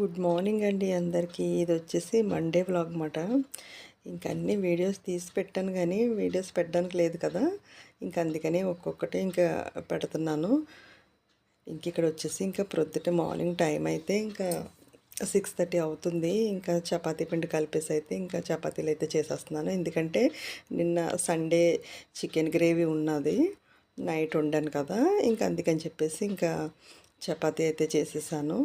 Good morning అండి అందరికీ. ఇది వచ్చేసి మండే వ్లాగ్ మాట ఇంకా అన్ని వీడియోస్ తీసి పెట్టాను కానీ వీడియోస్ పెట్టడానికి లేదు కదా. ఇంకా అందుకని ఒక్కొక్కటి ఇంకా పెడుతున్నాను. ఇంక ఇక్కడ వచ్చేసి ఇంకా ప్రొద్దుట మార్నింగ్ టైం అయితే ఇంకా సిక్స్ థర్టీ అవుతుంది. ఇంకా చపాతీ పిండి కలిపేసి అయితే ఇంకా చపాతీలు అయితే చేసేస్తున్నాను. ఎందుకంటే నిన్న సండే చికెన్ గ్రేవీ ఉన్నది. నైట్ ఉండాను కదా. ఇంకా అందుకని చెప్పేసి ఇంకా చపాతీ అయితే చేసేసాను.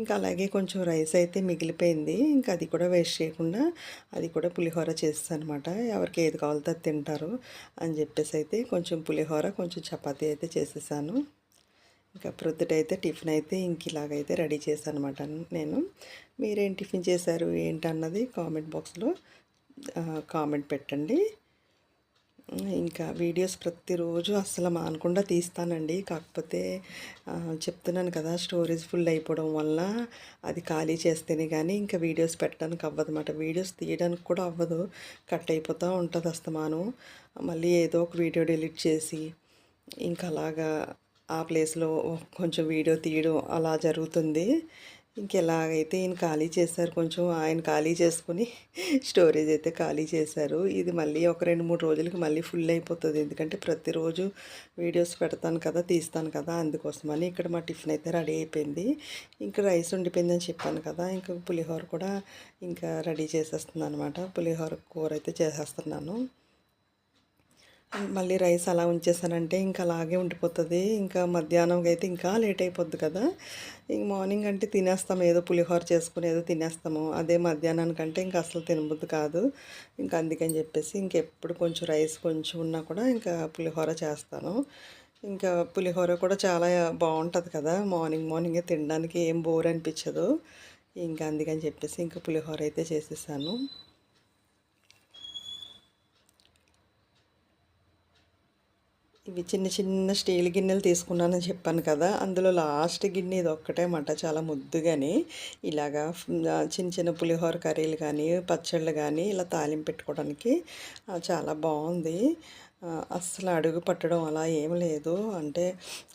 ఇంకా అలాగే కొంచెం రైస్ అయితే మిగిలిపోయింది. ఇంకా అది కూడా వేస్ట్ చేయకుండా అది కూడా పులిహోర చేస్తాను అనమాట ఎవరికి ఏది కావాలో అది తింటారు అని చెప్పేసి అయితే కొంచెం పులిహోర కొంచెం చపాతీ అయితే చేసేసాను. ఇంకా ప్రొద్దుటైతే టిఫిన్ అయితే ఇంక ఇలాగైతే రెడీ చేశాను అనమాట నేను. మీరేం టిఫిన్ చేశారు ఏంటన్నది కామెంట్ బాక్స్లో కామెంట్ పెట్టండి. ఇంకా వీడియోస్ ప్రతిరోజు అస్సలు మానకుండా తీస్తానండి. కాకపోతే చెప్తున్నాను కదా స్టోరేజ్ ఫుల్ అయిపోవడం వల్ల అది ఖాళీ చేస్తేనే కానీ ఇంకా వీడియోస్ పెట్టడానికి అవ్వదు అన్నమాట వీడియోస్ తీయడానికి కూడా అవ్వదు. కట్ అయిపోతూ ఉంటుంది అస్తమానం. మళ్ళీ ఏదో ఒక వీడియో డిలీట్ చేసి ఇంకా అలాగా ఆ ప్లేస్లో కొంచెం వీడియో తీయడం అలా జరుగుతుంది. ఇంకెలాగైతే ఈయన ఖాళీ చేశారు కొంచెం ఆయన ఖాళీ చేసుకుని స్టోరేజ్ అయితే ఖాళీ చేశారు. ఇది మళ్ళీ ఒక రెండు మూడు రోజులకి మళ్ళీ ఫుల్ అయిపోతుంది. ఎందుకంటే ప్రతిరోజు వీడియోస్ పెడతాను కదా తీస్తాను కదా అందుకోసమని ఇక్కడ మా టిఫిన్ అయితే రెడీ అయిపోయింది. ఇంకా రైస్ ఉండిపోయిందని చెప్పాను కదా ఇంకా పులిహోర కూడా ఇంకా రెడీ చేసేస్తున్నాను అనమాట పులిహోర కూర అయితే చేసేస్తున్నాను. మళ్ళీ రైస్ అలా ఉంచేసానంటే ఇంకా అలాగే ఉండిపోతుంది. ఇంకా మధ్యాహ్నంకి అయితే ఇంకా లేట్ అయిపోద్ది కదా. ఇంక మార్నింగ్ అంటే తినేస్తాం. ఏదో పులిహోర చేసుకుని ఏదో తినేస్తాము. అదే మధ్యాహ్నానికంటే ఇంకా అసలు తినబుద్ది కాదు. ఇంకా అందుకని చెప్పేసి ఇంకెప్పుడు కొంచెం రైస్ కొంచెం ఉన్నా కూడా ఇంకా పులిహోర చేస్తాను. ఇంకా పులిహోర కూడా చాలా బాగుంటుంది కదా. మార్నింగ్ మార్నింగే తినడానికి ఏం బోర్ అనిపించదు. ఇంకా అందుకని చెప్పేసి ఇంకా పులిహోర అయితే చేసేసాను. ఇవి చిన్న చిన్న స్టీల్ గిన్నెలు తీసుకున్నానని చెప్పాను కదా అందులో లాస్ట్ గిన్నె ఇది ఒక్కటే మాట చాలా ముద్దుగాని ఇలాగా చిన్న చిన్న పులిహోర కర్రీలు కానీ పచ్చళ్ళు కానీ ఇలా తాలింపు పెట్టుకోవడానికి చాలా బాగుంది. అస్సలు అడుగు పట్టడం అలా ఏం లేదు. అంటే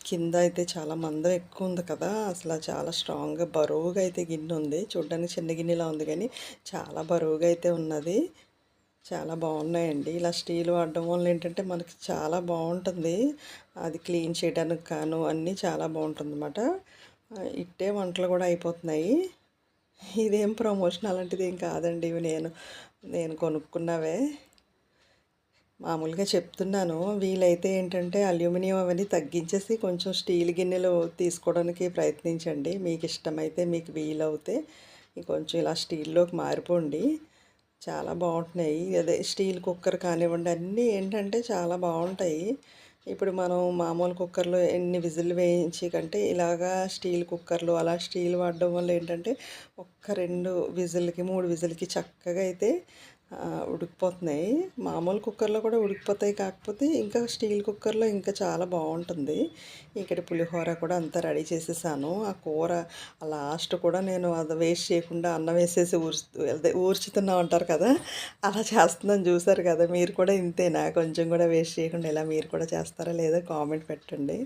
కింద అయితే చాలా మందం ఎక్కువ ఉంది కదా అసలు చాలా స్ట్రాంగ్గా బరువుగా అయితే గిన్నె ఉంది. చూడడానికి చిన్న గిన్నెలా ఉంది కానీ చాలా బరువుగా అయితే ఉన్నది. చాలా బాగున్నాయండి. ఇలా స్టీల్ వాడడం వల్ల ఏంటంటే మనకి చాలా బాగుంటుంది. అది క్లీన్ చేయడానికి కాను అన్నీ చాలా బాగుంటుంది అన్నమాట ఇట్టే వంటలు కూడా అయిపోతున్నాయి. ఇదేం ప్రమోషన్ అలాంటిది ఏం కాదండి. ఇవి నేను నేను కొనుక్కున్నవే. మామూలుగా చెప్తున్నాను. వీలైతే ఏంటంటే అల్యూమినియం అవన్నీ తగ్గించేసి కొంచెం స్టీల్ గిన్నెలు తీసుకోవడానికి ప్రయత్నించండి. మీకు ఇష్టమైతే మీకు వీలవుతే కొంచెం ఇలా స్టీల్లోకి మారిపోండి. చాలా బాగుంటున్నాయి. అదే స్టీల్ కుక్కర్ కానివ్వండి అన్నీ ఏంటంటే చాలా బాగుంటాయి. ఇప్పుడు మనం మామూలు కుక్కర్లో ఎన్ని విజిల్ వేయించి కంటే ఇలాగా స్టీల్ కుక్కర్లు అలా స్టీల్ వాడడం వల్ల ఏంటంటే ఒక్క రెండు విజిల్కి మూడు విజిల్కి చక్కగా అయితే ఉడికిపోతున్నాయి. మామూలు కుక్కర్లో కూడా ఉడికిపోతాయి కాకపోతే ఇంకా స్టీల్ కుక్కర్లో ఇంకా చాలా బాగుంటుంది. ఇక్కడ పులిహోర కూడా అంతా రెడీ చేసేసాను. ఆ కూర లాస్ట్ కూడా నేను అది వేస్ట్ చేయకుండా అన్నం వేసేసి ఊర్చు ఊర్చుతున్నా ఉంటారు కదా అలా చేస్తుందని చూసారు కదా మీరు కూడా ఇంతేనా? కొంచెం కూడా వేస్ట్ చేయకుండా ఇలా మీరు కూడా చేస్తారా? లేదా కామెంట్ పెట్టండి.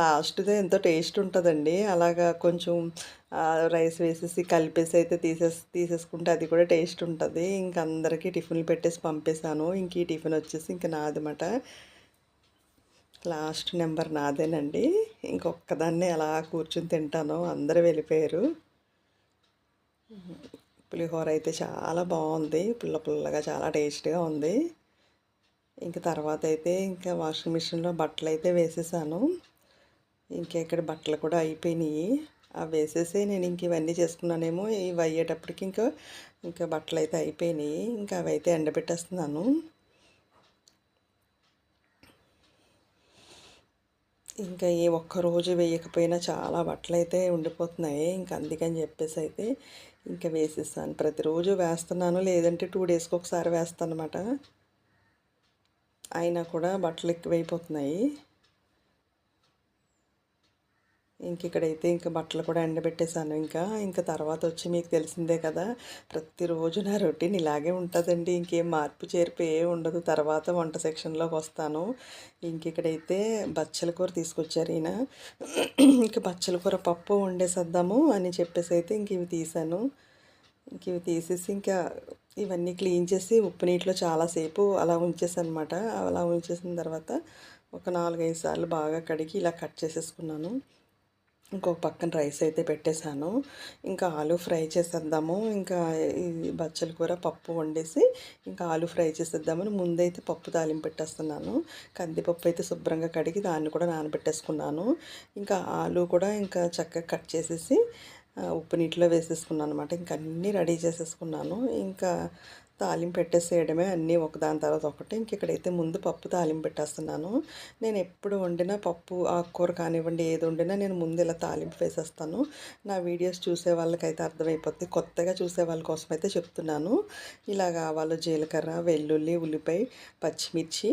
లాస్ట్దే ఎంతో టేస్ట్ ఉంటుందండి. అలాగా కొంచెం రైస్ వేసేసి కలిపేసి అయితే తీసేసి తీసేసుకుంటే అది కూడా టేస్ట్ ఉంటుంది. ఇంక అందరికీ టిఫిన్లు పెట్టేసి పంపేశాను. ఇంక ఈ టిఫిన్ వచ్చేసి ఇంక నాదన్నమాట. Last number నాదేనండి. ఇంకొక్కదాన్ని అలా కూర్చుని తింటాను అందరూ వెళ్ళిపోయారు. పులిహోర అయితే చాలా బాగుంది. పుల్ల పుల్లగా చాలా టేస్ట్గా ఉంది. ఇంక తర్వాత అయితే ఇంకా వాషింగ్ మిషన్లో బట్టలు అయితే వేసేసాను. ఇంకా ఇక్కడ బట్టలు కూడా అయిపోయినాయి. అవి వేసేసి నేను ఇంక ఇవన్నీ చేసుకున్నానేమో ఇవి అయ్యేటప్పటికి ఇంకా ఇంకా బట్టలు అయితే అయిపోయినాయి. ఇంకా అవి అయితే ఎండబెట్టేస్తున్నాను. ఇంకా ఏ ఒక్కరోజు వేయకపోయినా చాలా బట్టలు అయితే ఉండిపోతున్నాయి. ఇంకా అందుకని చెప్పేసి అయితే ఇంకా వేసేస్తాను ప్రతిరోజు వేస్తున్నాను. లేదంటే టూ డేస్కి ఒకసారి వేస్తాను అనమాట అయినా కూడా బట్టలు ఎక్కువైపోతున్నాయి. ఇంక ఇక్కడైతే ఇంకా బట్టలు కూడా ఎండబెట్టేశాను. ఇంకా ఇంకా తర్వాత వచ్చి మీకు తెలిసిందే కదా ప్రతిరోజు నా రొటీన్ ఇలాగే ఉంటుందండి. ఇంకేం మార్పు చేర్పు ఏ ఉండదు. తర్వాత వంట సెక్షన్లోకి వస్తాను. ఇంక ఇక్కడైతే బచ్చల కూర తీసుకొచ్చారు ఈయన. ఇంక బచ్చల కూర పప్పు వండేసేద్దాము అని చెప్పేసి అయితే ఇంక ఇవి తీశాను. ఇంక ఇవి తీసేసి ఇంకా ఇవన్నీ క్లీన్ చేసి ఉప్పు నీటిలో చాలాసేపు అలా ఉంచేసానమాట అలా ఉంచేసిన తర్వాత ఒక నాలుగైదు సార్లు బాగా కడిగి ఇలా కట్ చేసేసుకున్నాను. ఇంకొక పక్కన రైస్ అయితే పెట్టేశాను. ఇంకా ఆలు ఫ్రై చేసేద్దాము. ఇంకా ఈ బచ్చల కూర పప్పు వండేసి ఇంకా ఆలు ఫ్రై చేసేద్దామని ముందైతే పప్పు తాలింపు పెట్టేస్తున్నాను. కందిపప్పు అయితే శుభ్రంగా కడిగి దాన్ని కూడా నానబెట్టేసుకున్నాను. ఇంకా ఆలు కూడా ఇంకా చక్కగా కట్ చేసేసి ఉప్పు నీటిలో వేసేసుకున్నాను అనమాట ఇంకా అన్నీ రెడీ చేసేసుకున్నాను. ఇంకా తాలింపు పెట్టేసేయడమే అన్నీ ఒకదాని తర్వాత ఒకటి. ఇంక ఇక్కడైతే ముందు పప్పు తాలింపు పెట్టేస్తున్నాను. నేను ఎప్పుడు వండినా పప్పు ఆకుకూర కానివ్వండి ఏది వండినా నేను ముందు ఇలా తాలింపు వేసేస్తాను. నా వీడియోస్ చూసే వాళ్ళకైతే అర్థమైపోద్ది. కొత్తగా చూసే వాళ్ళ కోసం అయితే చెప్తున్నాను. ఇలాగ ఆవాలు జీలకర్ర వెల్లుల్లి ఉల్లిపాయ పచ్చిమిర్చి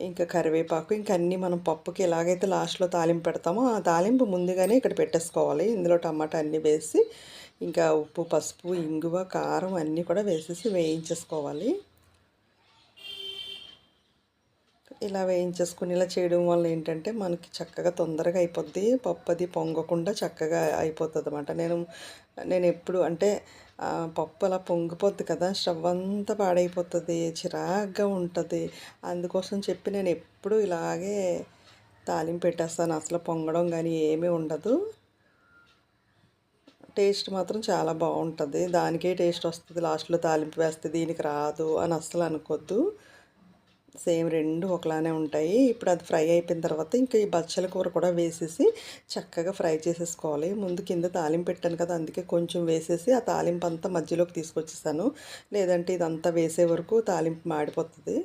ఇంకా కరివేపాకు ఇంకా అన్నీ మనం పప్పుకి ఎలాగైతే లాస్ట్లో తాలింపు పెడతామో ఆ తాలింపు ముందుగానే ఇక్కడ పెట్టేసుకోవాలి. ఇందులో టమాటా అన్నీ వేసి ఇంకా ఉప్పు పసుపు ఇంగువ కారం అన్నీ కూడా వేసేసి వేయించేసుకోవాలి. ఇలా వేయించేసుకుని ఇలా చేయడం వల్ల ఏంటంటే మనకి చక్కగా తొందరగా అయిపోద్ది. పప్పు అది పొంగకుండా చక్కగా అయిపోతుంది అనమాట నేను నేను ఎప్పుడు అంటే పప్పు అలా పొంగిపోద్ది కదా స్టవ్ అంతా పాడైపోతుంది చిరాగ్గా ఉంటుంది. అందుకోసం చెప్పి నేను ఎప్పుడు ఇలాగే తాలింపు పెట్టేస్తాను. అసలు పొంగడం కానీ ఏమీ ఉండదు. టేస్ట్ మాత్రం చాలా బాగుంటుంది. దానికే టేస్ట్ వస్తుంది. లాస్ట్లో తాలింపు వేస్తే దీనికి రాదు అని అస్సలు అనుకోద్దు. సేమ్ రెండు ఒకలానే ఉంటాయి. ఇప్పుడు అది ఫ్రై అయిపోయిన తర్వాత ఇంకా ఈ బచ్చల కూర కూడా వేసేసి చక్కగా ఫ్రై చేసేసుకోవాలి. ముందు కింద తాలింపు పెట్టాను కదా అందుకే కొంచెం వేసేసి ఆ తాలింపు అంతా మధ్యలోకి తీసుకొచ్చేసాను. లేదంటే ఇదంతా వేసే వరకు తాలింపు మాడిపోతుంది.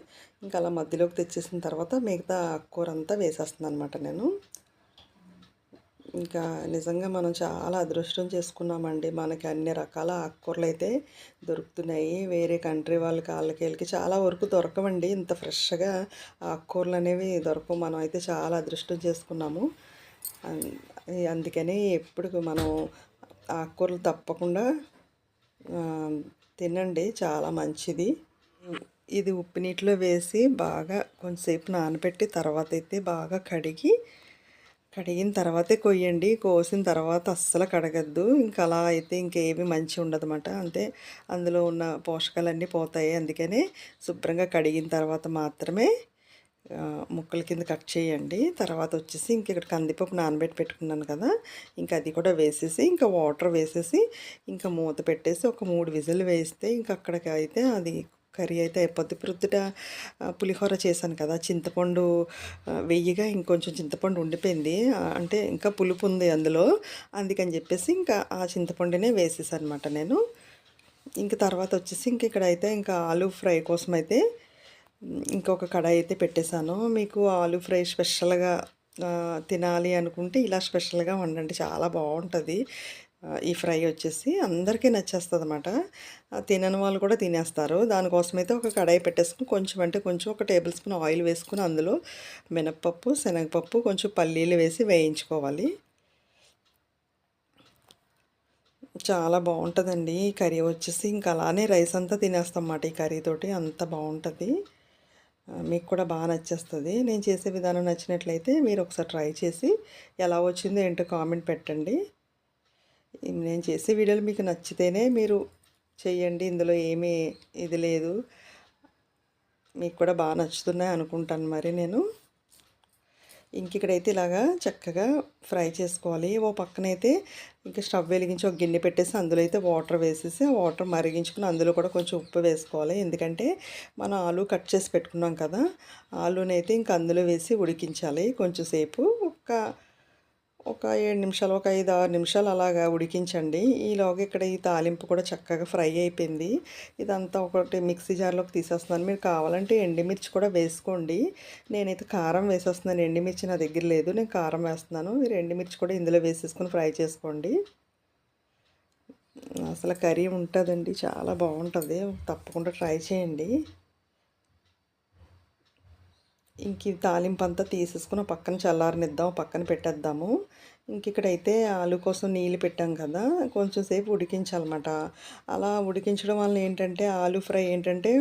ఇంకా అలా మధ్యలోకి తెచ్చేసిన తర్వాత మిగతా కూర అంతా వేసేస్తుంది అనమాట నేను. ఇంకా నిజంగా మనం చాలా అదృష్టం చేసుకున్నామండి. మనకి అన్ని రకాల ఆకుకూరలు అయితే దొరుకుతున్నాయి. వేరే కంట్రీ వాళ్ళ కాళ్ళకి వెళ్ళి చాలా వరకు దొరకవండి. ఇంత ఫ్రెష్గా ఆకుకూరలు అనేవి దొరకవు. మనం అయితే చాలా అదృష్టం చేసుకున్నాము. అందుకని ఎప్పుడు మనం ఆకుకూరలు తప్పకుండా తినండి. చాలా మంచిది. ఇది ఉప్పు నీటిలో వేసి బాగా కొంచెంసేపు నానబెట్టి తర్వాత అయితే బాగా కడిగి కడిగిన తర్వాతే కొయ్యండి. కోసిన తర్వాత అస్సలు కడగద్దు. ఇంకా అలా అయితే ఇంకేమి మంచి ఉండదన్నమాట. అంతే. అందులో ఉన్న పోషకాలన్నీ పోతాయి. అందుకనే శుభ్రంగా కడిగిన తర్వాత మాత్రమే ముక్కల కింద కట్ చేయండి. తర్వాత వచ్చేసి ఇంక ఇక్కడ కందిపప్పు నానబెట్టి పెట్టుకున్నాను కదా ఇంకా అది కూడా వేసేసి ఇంకా వాటర్ వేసేసి ఇంకా మూత పెట్టేసి ఒక మూడు విజిల్ వేస్తే ఇంకా అక్కడికి అయితే అది కర్రీ అయితే అయిపోద్ది. ప్రొద్దుట పులిహోర చేశాను కదా చింతపండు వెయ్యిగా ఇంకొంచెం చింతపండు ఉండిపోయింది. అంటే ఇంకా పులుపు ఉంది అందులో. అందుకని చెప్పేసి ఇంకా ఆ చింతపండునే వేసేసాను అనమాట నేను. ఇంక తర్వాత వచ్చేసి ఇంక ఇక్కడ అయితే ఇంకా ఆలు ఫ్రై కోసం అయితే ఇంకొక కడాయి అయితే పెట్టేశాను. మీకు ఆలు ఫ్రై స్పెషల్గా తినాలి అనుకుంటే ఇలా స్పెషల్గా వండండి. చాలా బాగుంటుంది. ఈ ఫ్రై వచ్చేసి అందరికీ నచ్చేస్తుంది అనమాట తినని వాళ్ళు కూడా తినేస్తారు. దానికోసమైతే ఒక కడాయి పెట్టేసుకుని కొంచెం అంటే కొంచెం ఒక టేబుల్ స్పూన్ ఆయిల్ వేసుకుని అందులో మినప్పప్పు శనగపప్పు కొంచెం పల్లీలు వేసి వేయించుకోవాలి. చాలా బాగుంటుందండి ఈ కర్రీ వచ్చేసి. ఇంకా అలానే రైస్ అంతా తినేస్తాం అన్నమాట ఈ కర్రీతోటి అంత బాగుంటుంది. మీకు కూడా బాగా నచ్చేస్తుంది. నేను చేసే విధానం నచ్చినట్లయితే మీరు ఒకసారి ట్రై చేసి ఎలా వచ్చిందో ఏంటో కామెంట్ పెట్టండి. నేను చేసే వీడియోలు మీకు నచ్చితేనే మీరు చేయండి ఇందులో ఏమీ ఇది లేదు. మీకు కూడా బాగా నచ్చుతున్నాయి అనుకుంటాను మరి నేను. ఇంక ఇక్కడైతే ఇలాగా చక్కగా ఫ్రై చేసుకోవాలి. ఓ పక్కనైతే ఇంకా స్టవ్ వెలిగించి ఒక గిన్నె పెట్టేసి అందులో అయితే వాటర్ వేసేసి వాటర్ మరిగించుకుని అందులో కూడా కొంచెం ఉప్పు వేసుకోవాలి. ఎందుకంటే మనం ఆలు కట్ చేసి పెట్టుకున్నాం కదా ఆలునైతే ఇంకా అందులో వేసి ఉడికించాలి కొంచెం సేపు. ఒక ఒక ఏడు నిమిషాలు ఒక ఐదు ఆరు నిమిషాలు అలాగా ఉడికించండి. ఈలోగా ఇక్కడ ఈ తాలింపు కూడా చక్కగా ఫ్రై అయిపోయింది. ఇదంతా ఒకటి మిక్సీ జార్లోకి తీసేస్తున్నాను. మీరు కావాలంటే ఎండిమిర్చి కూడా వేసుకోండి. నేనైతే కారం వేసేస్తున్నాను. ఎండిమిర్చి నా దగ్గర లేదు. నేను కారం వేస్తున్నాను. మీరు ఎండిమిర్చి కూడా ఇందులో వేసేసుకొని ఫ్రై చేసుకోండి. అసలు కర్రీ ఉంటుందండి. చాలా బాగుంటుంది. తప్పకుండా ట్రై చేయండి. ఇంక తాలింపు అంతా తీసేసుకుని పక్కన చల్లారనిద్దాం పక్కన పెట్టేద్దాము. ఇంక ఇక్కడైతే ఆలు కోసం నీళ్ళు పెట్టాం కదా కొంచెం సేపు ఉడికించాలన్నమాట. అలా ఉడికించడం వల్ల ఏంటంటే ఆలు ఫ్రై ఏంటంటే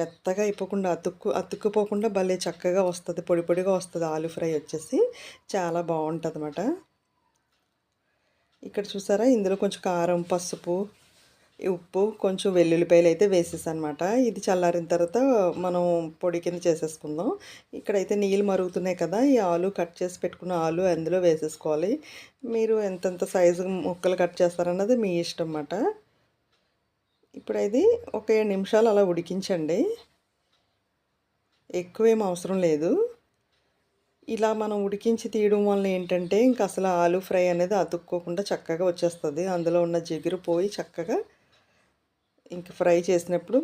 మెత్తగా అయిపోకుండా అతుక్కు అతుక్కుపోకుండా భలే చక్కగా వస్తుంది పొడి పొడిగా వస్తుంది ఆలు ఫ్రై వచ్చేసి. చాలా బాగుంటుంది ఇక్కడ చూసారా ఇందులో కొంచెం కారం పసుపు ఉప్పు కొంచెం వెల్లుల్లిపాయలు అయితే వేసేసాను అనమాట ఇది చల్లారిన తర్వాత మనం పొడి కింద చేసేసుకుందాం. ఇక్కడైతే నీళ్ళు మరుగుతున్నాయి కదా ఈ ఆలు కట్ చేసి పెట్టుకున్న ఆలు అందులో వేసేసుకోవాలి. మీరు ఎంతెంత సైజు ముక్కలు కట్ చేస్తారన్నది మీ ఇష్టం అన్నమాట ఇప్పుడు ఇది ఒక ఏడు నిమిషాలు అలా ఉడికించండి. ఎక్కువేం అవసరం లేదు. ఇలా మనం ఉడికించి తీయడం వల్ల ఏంటంటే ఇంకా అసలు ఆలు ఫ్రై అనేది అతుక్కోకుండా చక్కగా వచ్చేస్తుంది. అందులో ఉన్న జిగురు పోయి చక్కగా ఇంక ఫ్రై చేసినప్పుడు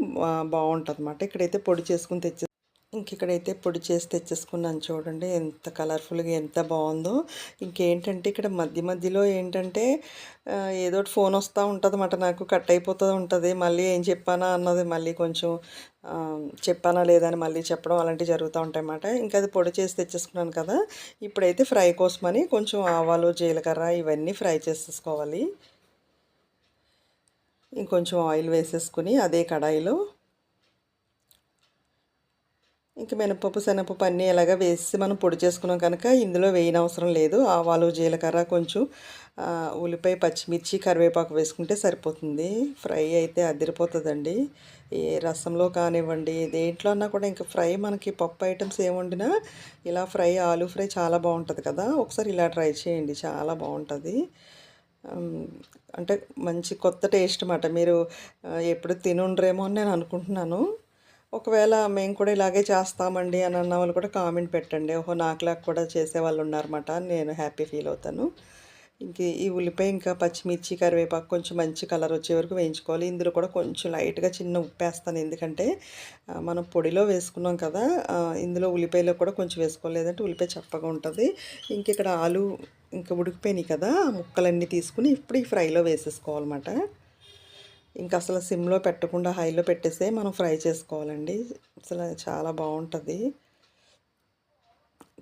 బాగుంటుంది అనమాట ఇక్కడైతే పొడి చేసుకుని తెచ్చే ఇంక ఇక్కడైతే పొడి చేసి తెచ్చేసుకున్నాను చూడండి ఎంత కలర్ఫుల్గా ఎంత బాగుందో ఇంకేంటంటే ఇక్కడ మధ్య మధ్యలో ఏంటంటే ఏదో ఒకటి ఫోన్ వస్తూ ఉంటుంది నాకు కట్ అయిపోతూ ఉంటుంది. మళ్ళీ ఏం చెప్పానా అన్నది మళ్ళీ కొంచెం చెప్పానా లేదా అని మళ్ళీ చెప్పడం అలాంటివి జరుగుతూ ఉంటాయి అన్నమాట ఇంకా అది పొడి చేసి తెచ్చేసుకున్నాను కదా ఇప్పుడైతే ఫ్రై కోసమని కొంచెం ఆవాలు జీలకర్ర ఇవన్నీ ఫ్రై చేసేసుకోవాలి. ఇంకొంచెం ఆయిల్ వేసేసుకుని అదే కడాయిలో ఇంక మినపప్పు శనగపప్పు అన్నీ ఇలాగ వేసి మనం పొడి చేసుకున్నాం కనుక ఇందులో వేయనవసరం లేదు. ఆవాలు జీలకర్ర కొంచెం ఉల్లిపాయ పచ్చిమిర్చి కరివేపాకు వేసుకుంటే సరిపోతుంది. ఫ్రై అయితే అదిరిపోతుందండి. ఏ రసంలో కానివ్వండి దేంట్లో అన్నా కూడా ఇంకా ఫ్రై మనకి పప్పు ఐటమ్స్ ఏం వండినా ఇలా ఫ్రై ఆలు ఫ్రై చాలా బాగుంటుంది కదా. ఒకసారి ఇలా ట్రై చేయండి చాలా బాగుంటుంది. అంటే మంచి కొత్త టేస్ట్ అన్నమాట మీరు ఎప్పుడు తినుండ్రేమో అని నేను అనుకుంటున్నాను. ఒకవేళ మేము కూడా ఇలాగే చేస్తామండి అని అన్న వాళ్ళు కూడా కామెంట్ పెట్టండి. ఓహో నాకులాగా కూడా చేసేవాళ్ళు ఉన్నారన్నమాట. నేను హ్యాపీ ఫీల్ అవుతాను. ఇంక ఈ ఉల్లిపాయ ఇంకా పచ్చిమిర్చి కరివేపాకు కొంచెం మంచి కలర్ వచ్చే వరకు వేయించుకోవాలి. ఇందులో కూడా కొంచెం లైట్గా చిన్న ఉప్పు వేస్తాను ఎందుకంటే మనం పొడిలో వేసుకున్నాం కదా ఇందులో ఉల్లిపాయలో కూడా కొంచెం వేసుకోవాలి. లేదంటే ఉల్లిపాయ చప్పగా ఉంటుంది. ఇంక ఇక్కడ ఆలు ఇంకా ఉడికిపోయినాయి కదా ఆ ముక్కలన్నీ తీసుకుని ఇప్పుడు ఈ ఫ్రైలో వేసేసుకోవాలన్నమాట. ఇంకా అసలు సిమ్లో పెట్టకుండా హైలో పెట్టేసే మనం ఫ్రై చేసుకోవాలండి. అసలు చాలా బాగుంటుంది.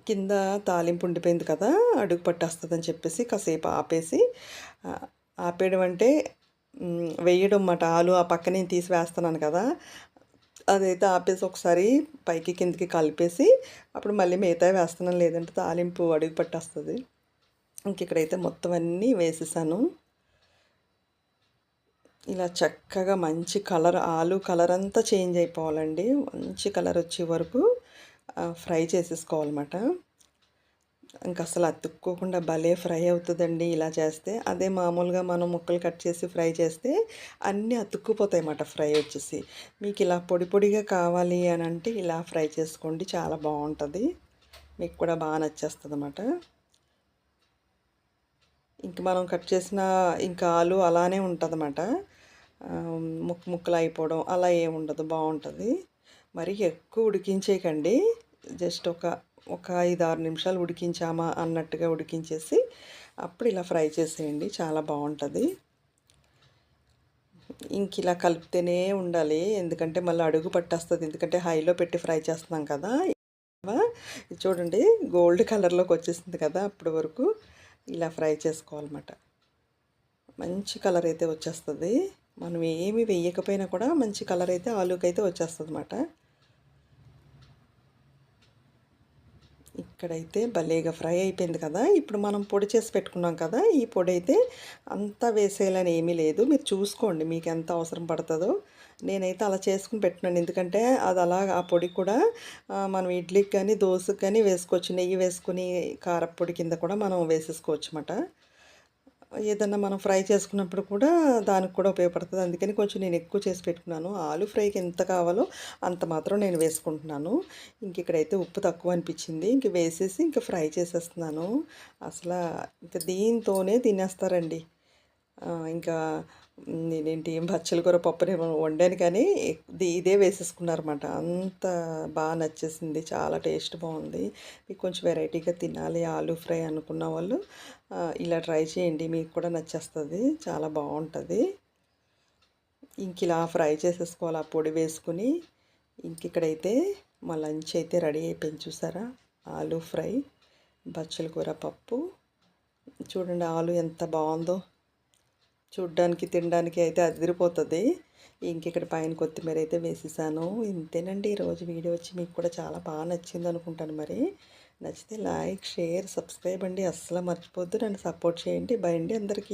కింద తాలింపు ఉండిపోయింది కదా అడుగు పట్టేస్తుందని చెప్పేసి కాసేపు ఆపేసి ఆపేయడం అంటే వేయడం అన్నమాట. ఆలు ఆ పక్కనే తీసి వేస్తున్నాను కదా అదైతే ఆపేసి ఒకసారి పైకి కిందకి కలిపేసి అప్పుడు మళ్ళీ మిగతా వేస్తున్నాను. లేదంటే తాలింపు అడుగు పట్టేస్తుంది. ఇంక ఇక్కడైతే మొత్తం అన్నీ వేసేసాను. ఇలా చక్కగా మంచి కలర్ ఆలు కలర్ అంతా చేంజ్ అయిపోవాలండి. మంచి కలర్ వచ్చే వరకు ఫ్రై చేసేసుకోవాలన్నమాట. ఇంకా అసలు అతుక్కోకుండా భలే ఫ్రై అవుతుందండి ఇలా చేస్తే. అదే మామూలుగా మనం ముక్కలు కట్ చేసి ఫ్రై చేస్తే అన్నీ అతుక్కుపోతాయి అన్నమాట ఫ్రై వచ్చేసి. మీకు ఇలా పొడి పొడిగా కావాలి అని అంటే ఇలా ఫ్రై చేసుకోండి చాలా బాగుంటుంది. మీకు కూడా బాగా నచ్చేస్తుంది అన్నమాట ఇంక మనం కట్ చేసిన ఇంకా ఆలు అలానే ఉంటుంది అన్నమాట ముక్క ముక్కలు అయిపోవడం అలా ఏముండదు బాగుంటుంది. మరి ఎక్కువ ఉడికించేయకండి. జస్ట్ ఒక ఒక ఐదు ఆరు నిమిషాలు ఉడికించామా అన్నట్టుగా ఉడికించేసి అప్పుడు ఇలా ఫ్రై చేసేయండి. చాలా బాగుంటుంది. ఇంక ఇలా కలిపితేనే ఉండాలి. ఎందుకంటే మళ్ళీ అడుగు పట్టేస్తుంది. ఎందుకంటే హైలో పెట్టి ఫ్రై చేస్తున్నాం కదా. చూడండి గోల్డ్ కలర్లోకి వచ్చేసింది కదా అప్పటి వరకు. ఇలా ఫ్రై చేసుకోవాలన్నమాట. మంచి కలర్ అయితే వచ్చేస్తుంది. మనం ఏమి వేయకపోయినా కూడా మంచి కలర్ అయితే ఆలుకైతే వచ్చేస్తుంది అన్నమాట ఇక్కడైతే భలేగా ఫ్రై అయిపోయింది కదా. ఇప్పుడు మనం పొడి చేసి పెట్టుకున్నాం కదా ఈ పొడి అయితే అంతా వేసేయాలని ఏమీ లేదు. మీరు చూసుకోండి మీకు ఎంత అవసరం పడుతుందో. నేనైతే అలా చేసుకుని పెట్టినాను. ఎందుకంటే అది అలా ఆ పొడి కూడా మనం ఇడ్లీకి కానీ దోశకి కానీ వేసుకోవచ్చు. నెయ్యి వేసుకుని కారపొడి కింద కూడా మనం వేసేసుకోవచ్చు అన్నమాట. ఏదన్నా మనం ఫ్రై చేసుకున్నప్పుడు కూడా దానికి కూడా ఉపయోగపడుతుంది. అందుకని కొంచెం నేను ఎక్కువ చేసి పెట్టుకున్నాను. ఆలు ఫ్రైకి ఎంత కావాలో అంత మాత్రం నేను వేసుకుంటున్నాను. ఇంక ఇక్కడైతే ఉప్పు తక్కువ అనిపించింది. ఇంక వేసేసి ఇంక ఫ్రై చేసేస్తున్నాను. అసలు ఇంకా దీంతోనే తినేస్తారండి. ఇంకా నేనేంటి ఏం బచ్చల కూర పప్పునేమో వండాను కానీ ఇదే వేసేసుకున్నారన్నమాట. అంత బాగా నచ్చేసింది చాలా టేస్ట్ బాగుంది. మీకు కొంచెం వెరైటీగా తినాలి ఆలూ ఫ్రై అనుకున్న వాళ్ళు ఇలా ట్రై చేయండి మీకు కూడా నచ్చేస్తుంది చాలా బాగుంటుంది. ఇంక ఇలా ఫ్రై చేసేసుకోవాలి ఆ పొడి వేసుకుని. ఇంక ఇక్కడైతే మా లంచ్ అయితే రెడీ అయిపోయింది చూసారా? ఆలూ ఫ్రై బచ్చల కూర పప్పు. చూడండి ఆలు ఎంత బాగుందో. చూడ్డానికి తినడానికి అయితే అదిరిపోతుంది. ఇంక ఇక్కడ పైన కొత్తిమీర అయితే వేసేసాను. ఇంతేనండి ఈరోజు వీడియో వచ్చి. మీకు కూడా చాలా బాగా నచ్చింది అనుకుంటాను మరి. నచ్చితే లైక్ షేర్ సబ్స్క్రైబ్ అండి. అస్సలు మర్చిపోద్దు. నన్ను సపోర్ట్ చేయండి. బై అండి అందరికీ.